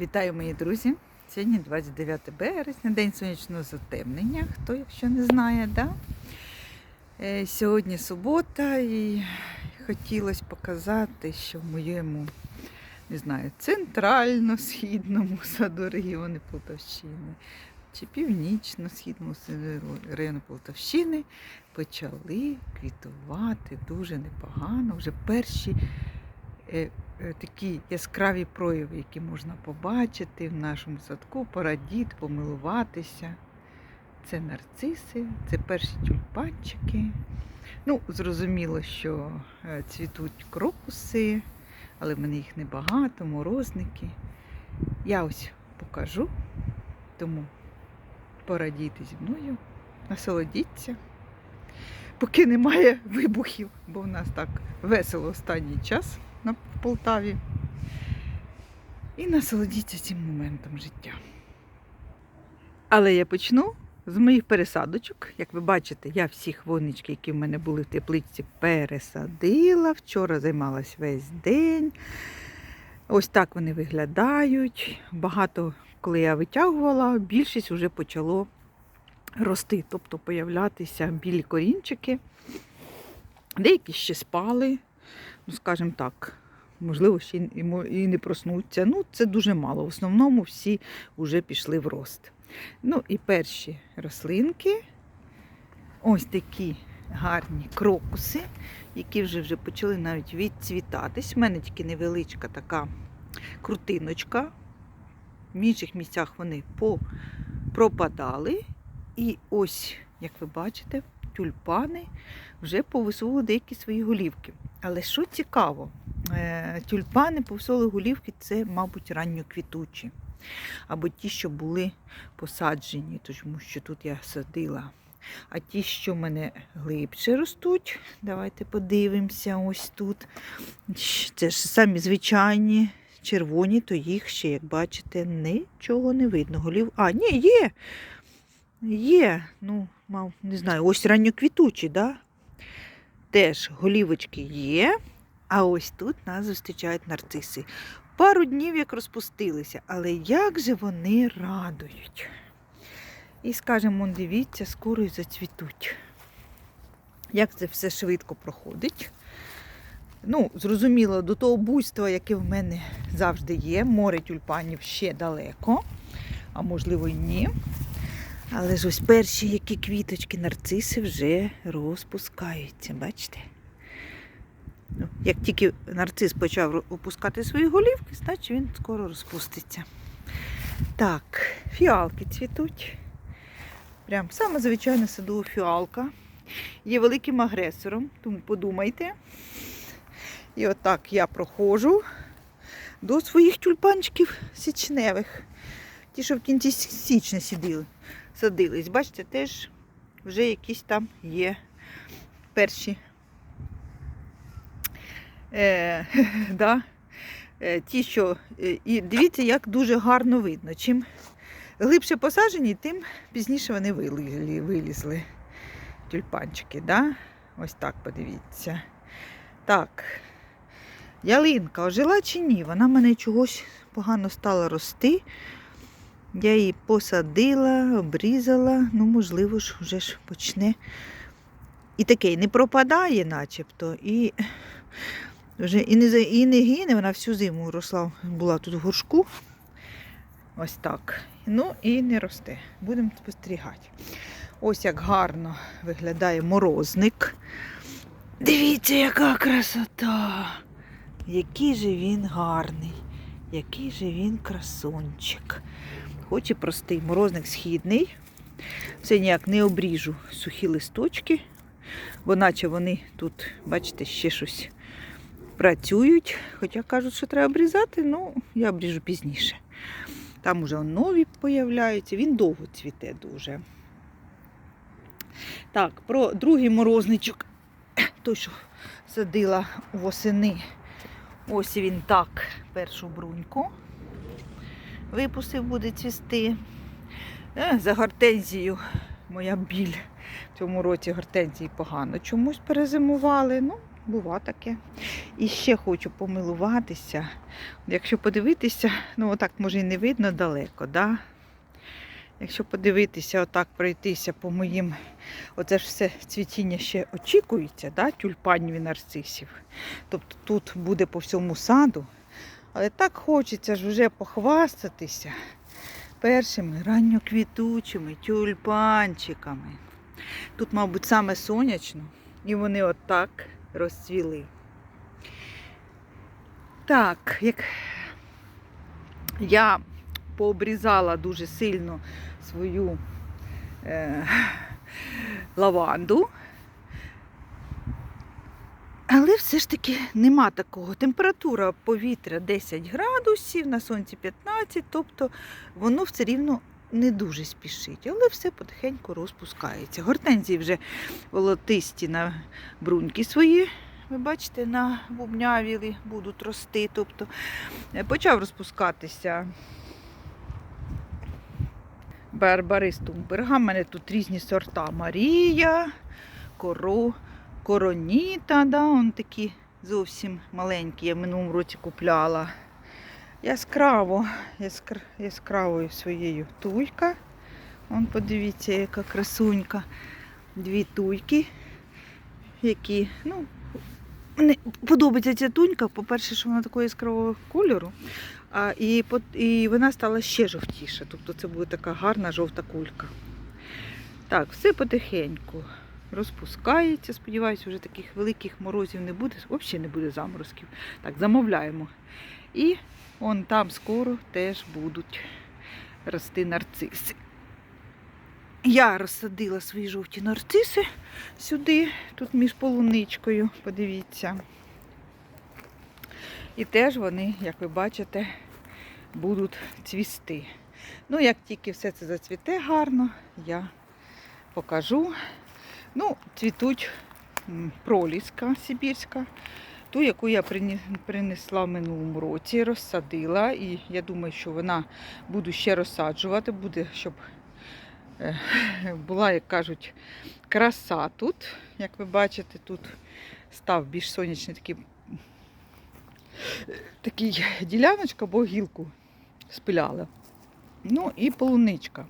Вітаю, мої друзі! Сьогодні 29 березня, день сонячного затемнення, хто якщо не знає, да? Е, Сьогодні субота і хотілося показати, що в моєму, не знаю, центрально-східному саду регіону Полтавщини чи північно-східному саду району Полтавщини почали квітувати дуже непогано. Вже перші такі яскраві прояви, які можна побачити в нашому садку, порадіти, помилуватися. Це нарциси, це перші тюльпанчики. Ну, зрозуміло, що е, цвітуть крокуси, але в мене їх небагато, морозники. Я ось покажу, тому порадійте зі мною, насолодіться. Поки немає вибухів, бо в нас так весело останній час на Полтаві. І насолодіться цим моментом життя. Але я почну з моїх пересадочок. Як ви бачите, я всі хвойнички, які в мене були в теплиці, пересадила. Вчора займалась весь день. Ось так вони виглядають. Багато, коли я витягувала, більшість вже почало рости, тобто появлятися білі корінчики. Деякі ще спали, ну, скажімо так, можливо, ще і не проснуться. Ну, це дуже мало. В основному всі вже пішли в рост. Ну і перші рослинки, ось такі гарні крокуси, які вже, вже почали навіть відцвітатись. У мене тільки невеличка така крутиночка. В інших місцях вони пропадали. І ось, як ви бачите, тюльпани вже повисували деякі свої голівки. Але що цікаво, е, тюльпани повисували голівки це, мабуть, ранньоквітучі. Або ті, що були посаджені, тому що тут я садила. А ті, що в мене глибше ростуть, давайте подивимося ось тут. Це ж самі звичайні червоні, то їх ще, як бачите, нічого не видно. Голів... А, ні, є. Є. Ну, мав, не знаю, ось ранньоквітучі, да? Теж голівочки є. А ось тут нас зустрічають нарциси. Пару днів як розпустилися, але як же вони радують. І скажемо, дивіться, скоро й зацвітуть. Як це все швидко проходить. Ну, зрозуміло, до того буйства, яке в мене завжди є. Море тюльпанів ще далеко, а можливо й ні. Але ж ось перші які квіточки, нарциси вже розпускаються, бачите? Ну, як тільки нарцис почав опускати свої голівки, значить він скоро розпуститься. Так, фіалки цвітуть. Прям саме звичайна садова фіалка. Є великим агресором, тому подумайте. І отак я проходжу до своїх тюльпанчиків січневих. Ті, що в кінці січня сиділи, садились. Бачите, теж вже якісь там є перші Е, да. Е, ті, що, е, і дивіться, як дуже гарно видно. Чим глибше посаджені, тим пізніше вони вилізли, тюльпанчики. Да? Ось так подивіться. Так. Ялинка ожила чи ні? Вона мене чогось погано стала рости. Я її посадила, обрізала, ну, можливо ж, вже ж почне. І таке не пропадає, начебто. І вже і не, і не гине, вона всю зиму росла, була тут в горшку. Ось так. Ну і не росте. Будемо спостерігати. Ось як гарно виглядає морозник. Дивіться, яка красота! Який же він гарний, який же він красончик. Хоч і простий морозник східний. Все ніяк не обріжу сухі листочки, бо наче вони тут, бачите, ще щось працюють. Хоча кажуть, що треба обрізати, ну я обріжу пізніше. Там уже нові появляються, він довго цвіте дуже. Так, про другий морозничок, той, що садила восени. Ось він так, першу бруньку. Випустив, буде цвісти. Е, За гортензію моя біль. В цьому році гортензії погано чомусь перезимували. Ну, бува таке. І ще хочу помилуватися. Якщо подивитися, ну отак може і не видно далеко, да? Якщо подивитися, отак пройтися по моїм, оце ж все цвітіння ще очікується, да? тюльпанів і нарцисів. Тобто тут буде по всьому саду. Але так хочеться ж вже похвастатися першими ранньоквітучими тюльпанчиками. Тут, мабуть, саме сонячно, і вони отак розцвіли. Так, як я пообрізала дуже сильно свою е, лаванду. Але все ж таки нема такого. Температура повітря 10 градусів, на сонці 15, тобто воно все рівно не дуже спішить, але все потихеньку розпускається. Гортензії вже волотисті на бруньки свої. Ви бачите, на бубнявілі будуть рости. Тобто е, почав розпускатися барбаристум берга. У мене тут різні сорта Марія, коро, короніта, да, он такі зовсім маленькі. Я в минулому році купляла. Яскраво, яскр, яскравою своєю туйка. Вон подивіться, яка красунька. Дві туйки, які, ну, мені подобається ця тунька. По-перше, що вона такого яскравого кольору, а, і, і вона стала ще жовтіша. Тобто це буде така гарна жовта кулька. Так, все потихеньку розпускається. Сподіваюся, вже таких великих морозів не буде. Взагалі не буде заморозків. Так, замовляємо. І он там скоро теж будуть рости нарциси. Я розсадила свої жовті нарциси сюди, тут між полуничкою, подивіться. І теж вони, як ви бачите, будуть цвісти. Ну, як тільки все це зацвіте гарно, я покажу. Ну, цвітуть проліска сибірська, ту, яку я принесла в минулому році, розсадила. І я думаю, що вона буду ще розсаджувати, буде, щоб е, була, як кажуть, краса тут. Як ви бачите, тут став більш сонячний такий, такий діляночка, бо гілку спиляла. Ну і полуничка.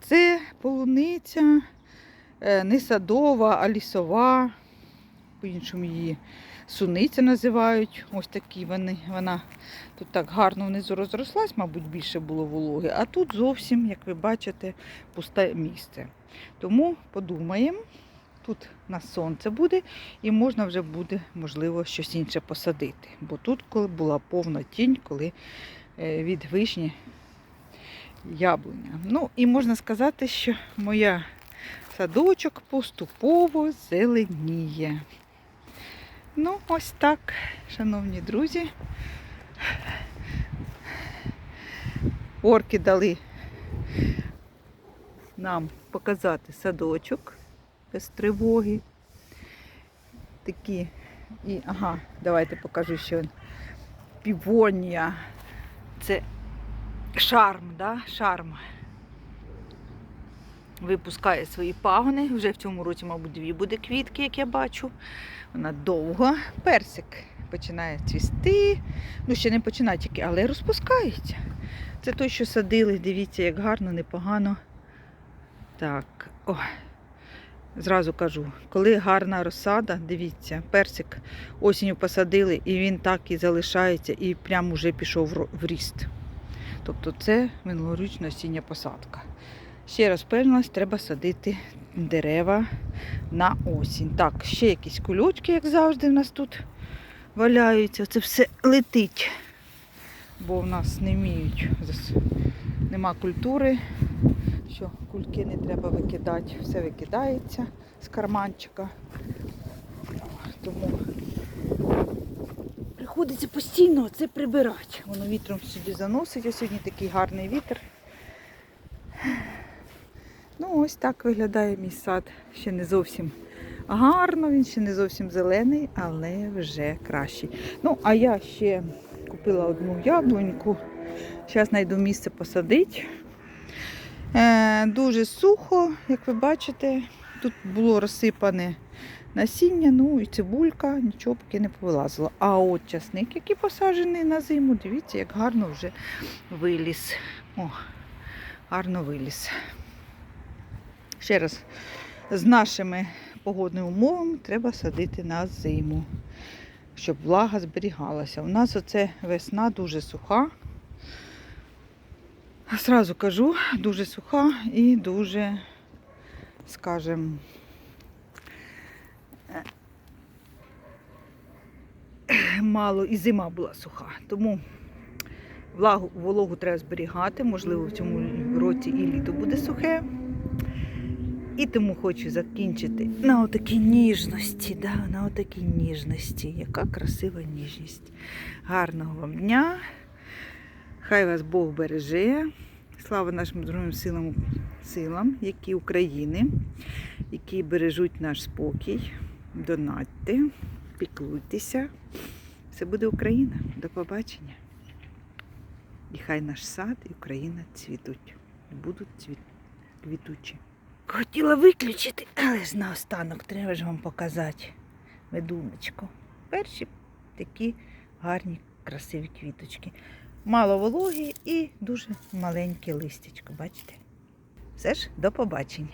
Це полуниця не садова, а лісова. По-іншому її суниця називають. Ось такі вони. Вона тут так гарно внизу розрослась, мабуть, більше було вологи, а тут зовсім, як ви бачите, пусте місце. Тому подумаємо, тут у нас сонце буде і можна вже буде, можливо, щось інше посадити. Бо тут коли була повна тінь, коли е, від вишні яблуня. Ну і можна сказати, що моя садочок поступово зеленіє. Ну, ось так, шановні друзі. Орки дали нам показати садочок без тривоги. Такі. І, ага, давайте покажу, що півонія. Це шарм, да? шарм. Випускає свої пагони. Вже в цьому році, мабуть, дві буде квітки, як я бачу. Вона довго. Персик починає цвісти. Ну, ще не починає тільки, але розпускається. Це той, що садили. Дивіться, як гарно, непогано. Так, о. Зразу кажу, коли гарна розсада, дивіться, персик осінню посадили, і він так і залишається, і прямо вже пішов в ріст. Тобто це минулорічна осіння посадка. Ще раз певнилась, треба садити дерева на осінь. Так, ще якісь кульочки, як завжди, в нас тут валяються. Це все летить, бо в нас не вміють. Нема культури, що кульки не треба викидати. Все викидається з карманчика. Тому приходиться постійно це прибирати. Воно вітром сюди заносить, а сьогодні такий гарний вітер. Ну, ось так виглядає мій сад. Ще не зовсім гарно, він ще не зовсім зелений, але вже кращий. Ну, а я ще купила одну яблуньку. Зараз знайду місце посадити. Е, дуже сухо, як ви бачите. Тут було розсипане насіння, ну і цибулька, нічого поки не повилазило. А от часник, який посаджений на зиму, дивіться, як гарно вже виліз. О, гарно виліз. Ще раз, з нашими погодними умовами треба садити на зиму, щоб влага зберігалася. У нас оце весна дуже суха. Сразу кажу, дуже суха і дуже, скажем, мало і зима була суха. Тому влагу, вологу треба зберігати. Можливо, в цьому році і літо буде сухе. І тому хочу закінчити на отакій ніжності. Да, на отакій ніжності. Яка красива ніжність. Гарного вам дня. Хай вас Бог береже. Слава нашим Збройним силам, силам, які України, які бережуть наш спокій. Донатьте, піклуйтеся. Все буде Україна. До побачення. І хай наш сад і Україна цвітуть. Будуть цвіт... квітучі. Хотіла виключити, але ж наостанок треба ж вам показати медуночку. Перші такі гарні, красиві квіточки. Мало вологі і дуже маленьке листячко, бачите? Все ж, до побачення.